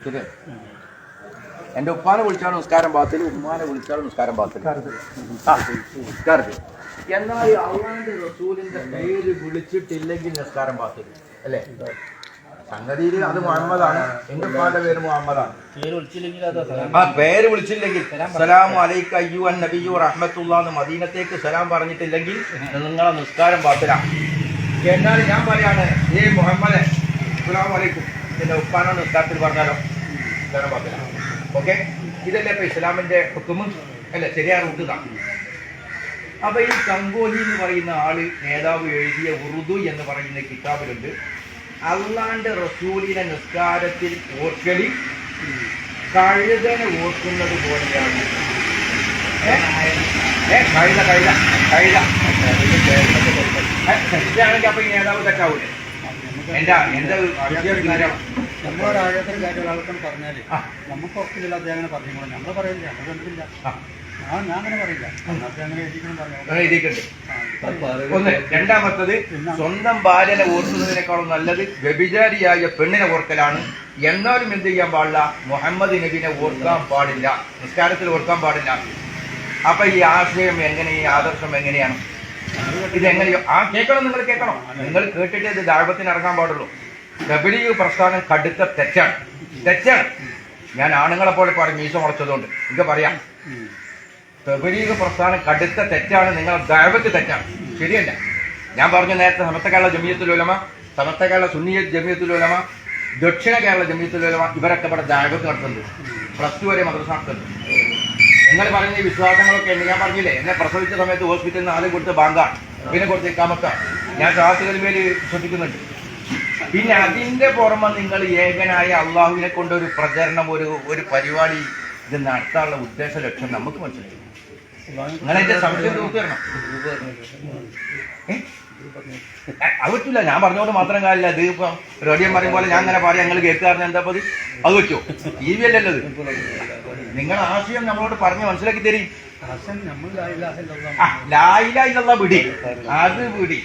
ശരി. എന്റെ ഉപ്പാനെ വിളിച്ചാൽ നിസ്കാരം പാത്തിൽ ഉമ്മാനെ വിളിച്ചാൽ നിസ്കാരം പാത്തിൽ ആ, നിസ്കാരത്തിൽ എന്നാൽ അള്ളാന്റെ റസൂലിന്റെ പേര് വിളിച്ചിട്ടില്ലെങ്കിൽ നിസ്കാരം പാത്തിൽ അല്ലേ? സംഗതിയിൽ അത് മുഹമ്മദാണ്. എന്റെ ഉപ്പാന്റെ പേര് മുഹമ്മദാണ്. പേര് വിളിച്ചില്ലെങ്കിൽ സലാം ആ പേര് വിളിച്ചില്ലെങ്കിൽ. സലാമു അലൈക്ക് അയ്യു അൻ നബിയു റഹ്മത്തുള്ള മദീനത്തേക്ക് സലാം പറഞ്ഞിട്ടില്ലെങ്കിൽ നിങ്ങളെ നിസ്കാരം പാത്തില എന്നാൽ ഞാൻ പറയാണ് ഏ മുഹമ്മദ് അസ്സലാമു അലൈക്കും. എന്റെ ഉപ്പാനോട് ഉസ്താത്തിൽ പറഞ്ഞാലോ? ഓക്കെ? ഇതല്ലേ ഇപ്പൊ ഇസ്ലാമിന്റെ ഹുക്കുമും? അല്ല ശരിയായ റൂട്ട് ഇതാ. അപ്പൊ ഈ കങ്കോലി എന്ന് പറയുന്ന ആൾ നേതാവ് എഴുതിയ ഉറുദു എന്ന് പറയുന്ന കിതാബിലുണ്ട്. അള്ളാന്റെ റസൂലിനെ നിസ്കാരത്തിൽ ഓർക്കലി കഴുതനെ ഓർക്കുന്നത് പോലെയാണ്. കഴുത കഴുത കഴുത. ഏ, തെറ്റാണെങ്കിൽ അപ്പൊ ഈ നേതാവ് തെറ്റാവൂലേ? എന്റെ എന്റെ നമ്മളോട് ആഴത്തിന് കാര്യം? ആൾക്കാർ പറഞ്ഞാൽ. നമുക്ക് ഉറപ്പില്ല അദ്ദേഹം അങ്ങനെ പറഞ്ഞു നമ്മൾ പറയില്ല നമ്മൾ കണ്ടില്ല ആ, ഞാൻ ഞാൻ അങ്ങനെ പറയില്ല. ഒന്ന് രണ്ടാമത്തത് സ്വന്തം ഭാര്യനെ ഓർക്കുന്നതിനേക്കാളും നല്ലത് വ്യഭിചാരിയായ പെണ്ണിനെ ഓർക്കലാണ്. എന്നാലും എന്ത് ചെയ്യാൻ പാടില്ല? മുഹമ്മദ് നബിനെ ഓർക്കാൻ പാടില്ല. നിസ്കാരത്തിൽ ഓർക്കാൻ പാടില്ല. അപ്പൊ ഈ ആശയം എങ്ങനെ ഈ ആദർശം എങ്ങനെയാണ്? ഇത് ആ കേൾക്കണം നിങ്ങൾ കേൾക്കണം. നിങ്ങൾ കേട്ടിട്ട് ഇത് ദാഴ്വത്തിന് ഇറങ്ങാൻ പാടുള്ളൂ. ഡബ്ല്യു പ്രസ്ഥാനം കടുത്ത തെറ്റാണ്. തെറ്റാണ്. ഞാൻ ആണുങ്ങളെ പോലെ പാടി മീശ മുളച്ചതുകൊണ്ട്. എനിക്ക് പറയാം. തബലീഗ് പ്രസ്ഥാനം കടുത്ത തെറ്റാണ്. നിങ്ങൾ ദൈവത്ത് തെറ്റാണ്. ശരിയല്ല. ഞാൻ പറഞ്ഞു നേരത്തെ സമസ്ത കേരള ജമീയത്തുലോലമ സമസ്ത കേരള സുന്നിയ ജമീയത്തുലോലമ ദക്ഷിണ കേരള ജമീയത്തുലോലമ ഇവരൊക്കെ ഇവിടെ ദൈവത്ത് നടത്തുന്നുണ്ട്. പ്ലസ് ടു വരെ മദ്രസ നടത്തുന്നുണ്ട്. നിങ്ങൾ പറയുന്ന ഈ വിശ്വാസങ്ങളൊക്കെ ഉണ്ട് ഞാൻ പറഞ്ഞില്ലേ എന്നെ പ്രസവിച്ച സമയത്ത് ഹോസ്പിറ്റലിൽ നിന്ന് ആദ്യം കൊടുത്ത് ബാങ്കാണ് പിന്നെ കൊടുത്ത് കമക്ക. ഞാൻ ക്ലാസ്സുകളിൽ ശ്രദ്ധിക്കുന്നുണ്ട് പിന്നെ അതിന്റെ പുറമെ നിങ്ങൾ ഏകനായ അള്ളാഹുവിനെ കൊണ്ട് ഒരു പ്രചരണം ഒരു ഒരു പരിപാടി ഇത് നടത്താനുള്ള ഉദ്ദേശ ലക്ഷ്യം നമുക്ക് മനസ്സിലായി. നിങ്ങൾ എന്റെ സംശയം തീർത്തു തരണം ഏ? ഏ, അത് ഞാൻ പറഞ്ഞോണ്ട് മാത്രം കാര്യമില്ല. ഇത് ഇപ്പം റേഡിയോ പറയും പോലെ ഞാൻ അങ്ങനെ പറയാം ഞങ്ങൾ കേൾക്കാറുണ്ട്. എന്താ പതി അത് വെച്ചോ ടി വി അല്ലല്ലോ നിങ്ങൾ ആശയം നമ്മളോട് പറഞ്ഞ് മനസ്സിലാക്കി തരും ലായില വിടി അത് വിടി